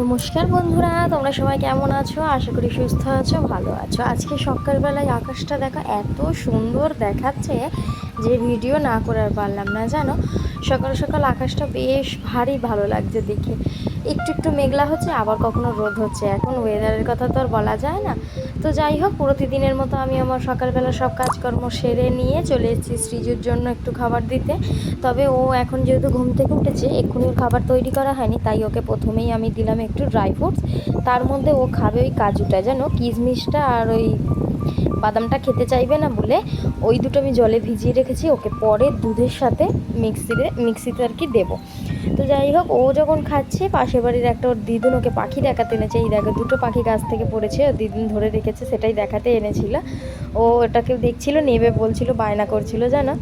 নমস্কার বন্ধুরা, তোমরা সবাই কেমন আছো? আশা করি সুস্থ আছো, ভালো আছো। আজকে সকালবেলায় আকাশটা দেখা এত সুন্দর দেখাচ্ছে যে ভিডিও না করার পারলাম না, জানো? সকাল সকাল আকাশটা বেশ ভারী ভালো লাগছে দেখে। একটু একটু মেঘলা হচ্ছে, আবার কখনো রোদ হচ্ছে। এখন ওয়েদারের কথা তো আর বলা যায় না। তো যাই হোক প্রতিদিনের মতো আমি আমার সকালবেলা সব কাজকর্ম সেরে নিয়ে চলে এসেছি শ্রীজুর জন্য একটু খাবার দিতে। তবে ও এখন যেহেতু ঘুম থেকে উঠেছে, এক্ষুনি খাবার তৈরি করা হয়নি, তাই ওকে প্রথমেই আমি দিলাম একটু ড্রাই ফ্রুটস তার মধ্যে ও খাবে ওই কাজুটা যেন কিশমিশটা আর ওই বাদামটা খেতে চাইবে না বলে ওই দুটো আমি জলে ভিজিয়ে রেখেছি, ওকে পরে দুধের সাথে মিক্সিতে মিক্সিতে আর কি দেবো। তো যাই হোক, ও যখন খাচ্ছে, পাশের বাড়ির একটা ওর দিদুন ওকে পাখি দেখাতে এনেছে। এই দেখো, দুটো পাখি গাছ থেকে পড়েছে ও দিদুন ধরে রেখেছে, সেটাই দেখাতে এনেছিল। ও ওটাকে দেখছিল, নেবে বলছিল, বায়না করছিল, জানো?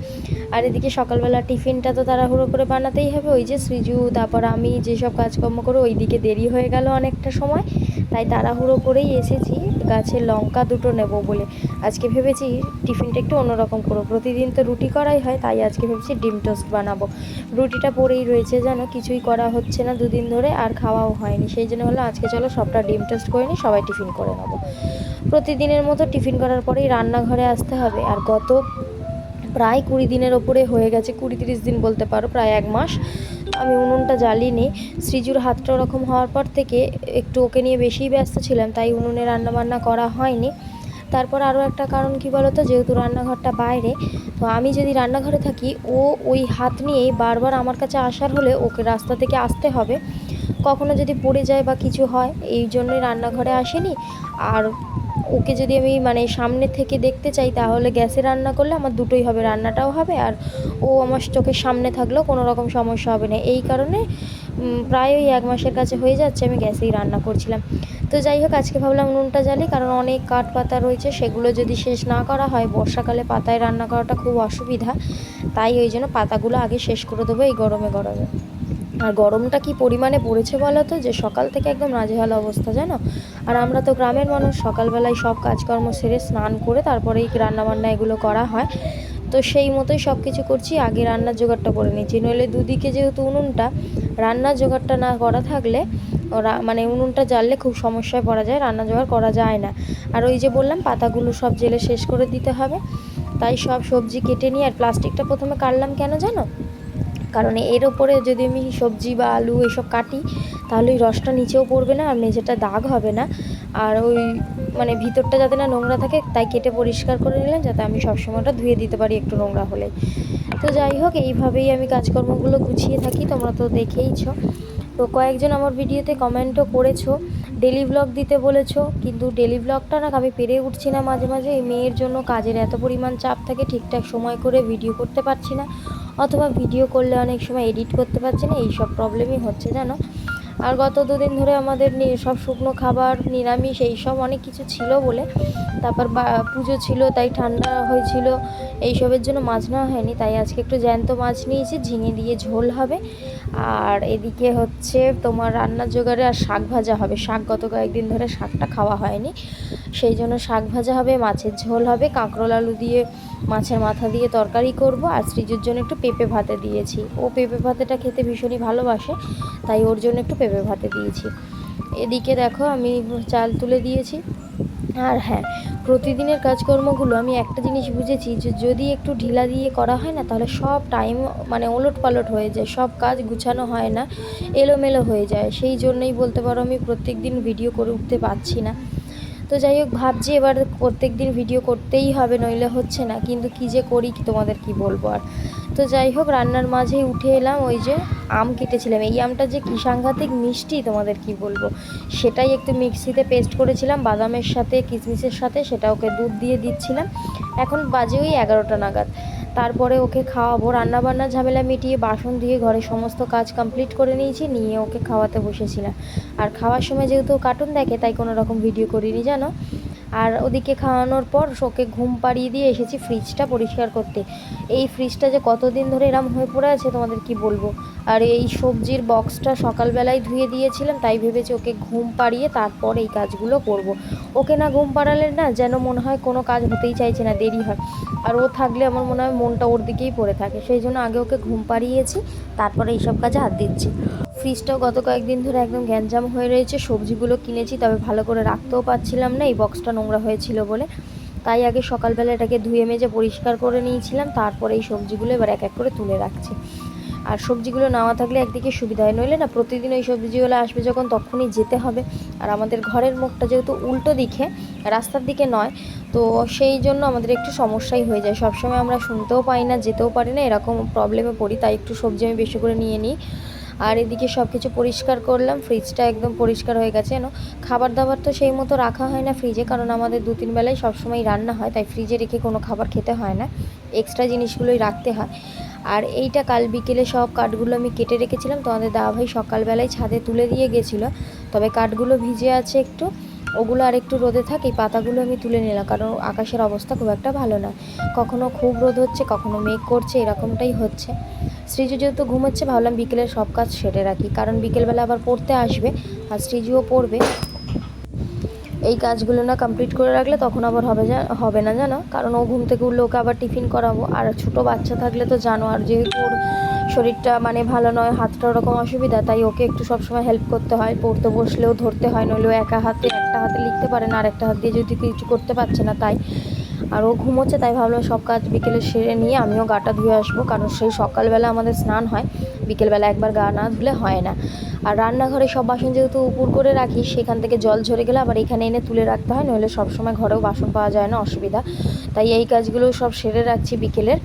আর এদিকে সকালবেলা টিফিনটা তো তাড়াহুড়ো করে বানাতেই হবে। ওই যে সৃজু তারপর আমি যেসব কাজকর্ম করো ওই দিকে দেরি হয়ে গেল অনেকটা সময়, তাই তাড়াহুড়ো করেই এসেছি। গাছের লঙ্কা দুটো নেব বলে। আজকে ভেবেছি টিফিনটা একটু অন্যরকম করব। প্রতিদিন তো রুটি করাই হয়, তাই আজকে ভেবেছি ডিম টোস্ট বানাবো। রুটিটা পরেই রয়েছে যেন, কিছুই করা হচ্ছে না দুদিন ধরে, আর খাওয়াও হয়নি। সেই জন্য হলো আজকে চলো সবটা ডিম টোস্ট করে নিই, সবাই টিফিন করে নেব। প্রতিদিনের মতো টিফিন করার পরেই রান্নাঘরে আসতে হবে। আর গত প্রায় কুড়ি দিনের ওপরে হয়ে গেছে, কুড়ি তিরিশ দিন বলতে পারো, প্রায় এক মাস। আমি উনুনটা জ্বালিনি। শ্রীজুর হাতটা ওরকম হওয়ার পর থেকে একটু ওকে নিয়ে বেশিই ব্যস্ত ছিলাম, তাই উনুনে রান্নাবান্না করা হয়নি। তারপর আরও একটা কারণ কি বলতো, যেহেতু রান্নাঘরটা বাইরে, তো আমি যদি রান্নাঘরে থাকি, ও ওই হাত নিয়েই বারবার আমার কাছে আসার হলে ওকে রাস্তা থেকে আসতে হবে। কখনো যদি পড়ে যায় বা কিছু হয়, এই জন্যই রান্নাঘরে আসেনি। আর ওকে যদি আমি মানে সামনে থেকে দেখতে চাই, তাহলে গ্যাসে রান্না করলে আমার দুটোই হবে, রান্নাটাও হবে আর ও আমার চোখের সামনে থাকলেও কোনো রকম সমস্যা হবে না। এই কারণে প্রায় ওই এক মাসের কাছে হয়ে যাচ্ছে, আমি গ্যাসেই রান্না করছিলাম। তো যাই হোক, আজকে ভাবলাম নুনটা জ্বালি, কারণ অনেক কাঠ পাতা রয়েছে, সেগুলো যদি শেষ না করা হয়, বর্ষাকালে পাতায় রান্না করাটা খুব অসুবিধা। তাই ওই জন্য পাতাগুলো আগে শেষ করে দেবো, এই গরমে গরমে। আর গরমটা কি পরিমাণে পড়েছে বলো তো? যে সকাল থেকে একদম নাজেহাল অবস্থা, জানো? আর আমরা তো গ্রামের মানুষ, সকালবেলায় সব কাজকর্ম সেরে স্নান করে তারপরেই রান্নাবান্না এগুলো করা হয়। তো সেই মতোই সব কিছু করছি, আগে রান্নার জোগাড়টা করে নিচ্ছি। নইলে দুদিকে যেহেতু উনুনটা, রান্নার জোগাড়টা না করা থাকলে মানে উনুনটা জ্বাললে খুব সমস্যায় পড়া যায়, রান্না জোগাড় করা যায় না। আর ওই যে বললাম, পাতাগুলো সব জেলে শেষ করে দিতে হবে। তাই সব সবজি কেটে নিয়ে, আর প্লাস্টিকটা প্রথমে কাটলাম কেন জানো? কারণ এর ওপরে যদি আমি সবজি বা আলু এসব কাটি, তাহলে ওই রসটা নিচেও পড়বে না আর মেঝেটা দাগ হবে না। আর ওই মানে ভিতরটা যাতে না নোংরা থাকে, তাই কেটে পরিষ্কার করে নিলাম যাতে আমি সবসময়টা ধুয়ে দিতে পারি একটু নোংরা হলে। তো যাই হোক, এইভাবেই আমি কাজকর্মগুলো গুছিয়ে থাকি, তোমরা তো দেখেইছ। তো কয়েকজন আমার ভিডিওতে কমেন্টও করেছ, ডেলি ব্লগ দিতে বলেছ, কিন্তু ডেলি ব্লগটা না আমি পেরে উঠছি না মাঝে মাঝে। এই মেয়ের জন্য কাজের এত পরিমাণ চাপ থাকে, ঠিকঠাক সময় করে ভিডিও করতে পারছি না। অথবা ভিডিও করলে অনেক সময় এডিট করতে পারছি না, এই সব প্রবলেমই হচ্ছে, জানো? আর গত দুদিন ধরে আমাদের সব শুকনো খাবার, নিরামিষ, এই সব অনেক কিছু ছিল বলে। তারপর পুজো ছিল, তাই ঠান্ডা হয়েছিল এইসবের জন্য মাছ নেওয়া হয়নি, তাই আজকে একটু জ্যান্ত মাছ নিয়েছি, ঝিঙে দিয়ে ঝোল হবে। আর এদিকে হচ্ছে তোমার রান্নার জোগাড়ে আর শাক ভাজা হবে, শাক গত কয়েকদিন ধরে শাকটা খাওয়া হয়নি। সেই জন্য শাক ভাজা হবে, মাছের ঝোল হবে, কাঁকরোল আলু দিয়ে মাছের মাথা দিয়ে তরকারি করব আর শ্রীজুর জন্য একটু পেঁপে ভাতে দিয়েছি। ও পেঁপে ভাতেটা খেতে ভীষণই ভালোবাসে, তাই ওর জন্য একটু পেঁপে ভাতে দিয়েছি। এদিকে দেখো আমি চাল তুলে দিয়েছি। আর হ্যাঁ প্রতিদিনের কাজকর্মগুলো আমি একটা জিনিস বুঝেছি যে যদি একটু ঢিলা দিয়ে করা হয় না, তাহলে সব টাইম মানে ওলট পালট হয়ে যায়, সব কাজ গুছানো হয় না, এলোমেলো হয়ে যায়। সেই জন্যই বলতে পারো আমি প্রত্যেক দিন ভিডিও করে উঠতে পারছি না। তো যাই হোক, ভাবছি এবার প্রত্যেক দিন ভিডিও করতেই হবে, নইলে হচ্ছে না। কিন্তু কী যে করি তোমাদের কি বলব আর? তো যাই হোক, রান্নার মাঝেই উঠে এলাম, ওই যে আম কেটেছিলাম। এই আমটা যে কি সাংঘাতিক মিষ্টি, তোমাদের কি বলব? সেটাই একটু মিক্সিতে পেস্ট করেছিলাম, বাদামের সাথে, কিশমিশের সাথে, সেটা ওকে দুধ দিয়ে দিচ্ছিলাম। এখন বাজে ওই এগারোটা নাগাদ। তারপরে ওকে খাওয়াবো। রান্নাবান্না ঝামেলা মিটিয়ে বাসন দিয়ে ঘরে সমস্ত কাজ কমপ্লিট করে নিয়েছি, নিয়ে ওকে খাওয়াতে বসেছিলাম। আর খাওয়ার সময় যেহেতু কার্টুন দেখে, তাই কোনো রকম ভিডিও করিনি, জানো? আর ওদিকে খাওয়ানোর পর শোকে ঘুম পাড়িয়ে দিয়ে এসেছি ফ্রিজটা পরিষ্কার করতে। এই ফ্রিজটা যে কতদিন ধরে এরম হয়ে পড়ে আছে তোমাদের কি বলব? আর এই সবজির বক্সটা সকালবেলায় ধুয়ে দিয়েছিলাম, তাই ভেবেছি ওকে ঘুম পাড়িয়ে তারপর এই কাজগুলো করব। ওকে না ঘুম পাড়ালে না যেন মনে হয় কোনো কাজ হতেই চাইছে না, দেরি হয়। আর ও থাকলে আমার মনে হয় মনটা ওর দিকেই পড়ে থাকে, সেই জন্য আগে ওকে ঘুম পাড়িয়েছি, তারপরে এইসব কাজে হাত দিচ্ছি। ফ্রিজটাও গত কয়েকদিন ধরে একদম গ্যাঞ্জাম হয়ে রয়েছে। সবজিগুলো কিনেছি, তবে ভালো করে রাখতেও পারছিলাম না। এই বক্সটা নোংরা হয়েছিল বলে। তাই আগে সকালবেলা এটাকে ধুয়ে মেজে পরিষ্কার করে নিয়েছিলাম। তারপরে এই সবজিগুলো এবার এক এক করে তুলে রাখছি। আর সবজিগুলো নেওয়া থাকলে একদিকে সুবিধা হয়। নইলে না, প্রতিদিন ওই সবজিগুলো আসবে যখন তখনই যেতে হবে। আর আমাদের ঘরের মুখটা যেহেতু উল্টো দিকে, রাস্তার দিকে নয়, তো সেই জন্য আমাদের একটু সমস্যাই হয়ে যায়। সবসময় আমরা শুনতেও পাই না, যেতেও পারি না। এরকম প্রবলেমে পড়ি, তাই একটু সবজি আমি বেশি করে নিয়ে নিই। আর এদিকে সব কিছু পরিষ্কার করলাম ফ্রিজটা একদম পরিষ্কার হয়ে গেছে যেন খাবার দাবার তো সেই মতো রাখা হয় না ফ্রিজে কারণ আমাদের দু তিন বেলায় সবসময় রান্না হয়, তাই ফ্রিজে রেখে কোনো খাবার খেতে হয় না। এক্সট্রা জিনিসগুলোই রাখতে হয়। আর এইটা কাল বিকেলে সব কাঠগুলো আমি কেটে রেখেছিলাম তোমাদের দাদাভাই সকালবেলায় ছাদে তুলে দিয়ে গেছিল। তবে কাঠগুলো ভিজে আছে একটু। ওগুলো আর একটু রোদে থাক পাতাগুলো আমি তুলে নিলাম, কারণ আকাশের অবস্থা খুব একটা ভালো না। কখনো খুব রোদ হচ্ছে, কখনো মেঘ করছে, এরকমটাই হচ্ছে। শ্রীজু যেহেতু ঘুমোচ্ছে, ভাবলাম বিকেলের সব কাজ সেরে রাখি, কারণ বিকেলবেলা আবার পড়তে আসবে, আর শ্রীজুও পড়বে। এই কাজগুলো না কমপ্লিট করে রাখলে তখন আবার হবে যা, হবে না জানো? কারণ ও ঘুম থেকে উঠলে ওকে আবার টিফিন করাবো, আর ছোটো বাচ্চা থাকলে তো জানো, আর যেহেতু ওর শরীরটা মানে ভালো নয় হাতটা ওরকম অসুবিধা, তাই ওকে একটু সবসময় হেল্প করতে হয়, পড়তে বসলেও ধরতে হয়, নইলেও একা হাতে, একটা হাতে লিখতে পারে না আর একটা হাত দিয়ে যদি কিছু করতে পারছে না তাই। আর ও ঘুমোচ্ছে, তাই ভাবলাম সব কাজ বিকেলে সেরে নিয়ে আমিও গাটা ধুয়ে আসব, কারণ সেই সকালবেলা আমাদের স্নান হয়, বিকেলবেলা একবার গা না ধুলে হয় না। আর রান্নাঘরে সব বাসন যেহেতু উপর করে রাখি, সেখান থেকে জল ঝরে গেলে আবার এখানে এনে তুলে রাখতে হয়, নইলে সবসময় ঘরেও বাসন পাওয়া যায় না, অসুবিধা। তাই এই কাজগুলো সব সেরে রাখছি বিকেলের।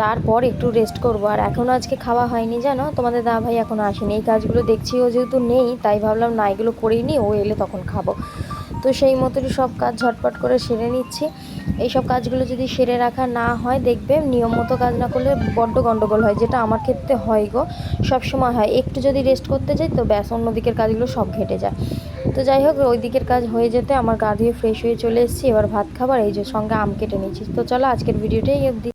তারপর একটু রেস্ট করব। আর এখনও আজকে খাওয়া হয়নি জানো? তোমাদের দা ভাই এখনও আসেনি। এই কাজগুলো দেখছি, ও যেহেতু নেই, তাই ভাবলাম না, এগুলো করেই নি ও এলে তখন খাব। তো সেই মতনই সব কাজ ঝটপট করে সেরে নিচ্ছি। এই সব কাজগুলো যদি সেরে রাখা না হয়, দেখবে নিয়ম মতো কাজ না করলে বড্ড গণ্ডগোল হয়, যেটা আমার ক্ষেত্রে হয় গো। সব সময় হয়। একটু যদি রেস্ট করতে যাই, তো ব্যাস, অন্য দিকের কাজগুলো সব ঘেটে যায়। তো যাই হোক, ওই দিকের কাজ হয়ে যেতে আমার গা ধুয়ে ফ্রেশ হয়ে চলে এসেছি। এবার ভাত খাবার, এই যে সঙ্গে আম কেটে নিচ্ছি তো চলো, আজকের ভিডিওটাই অবধি।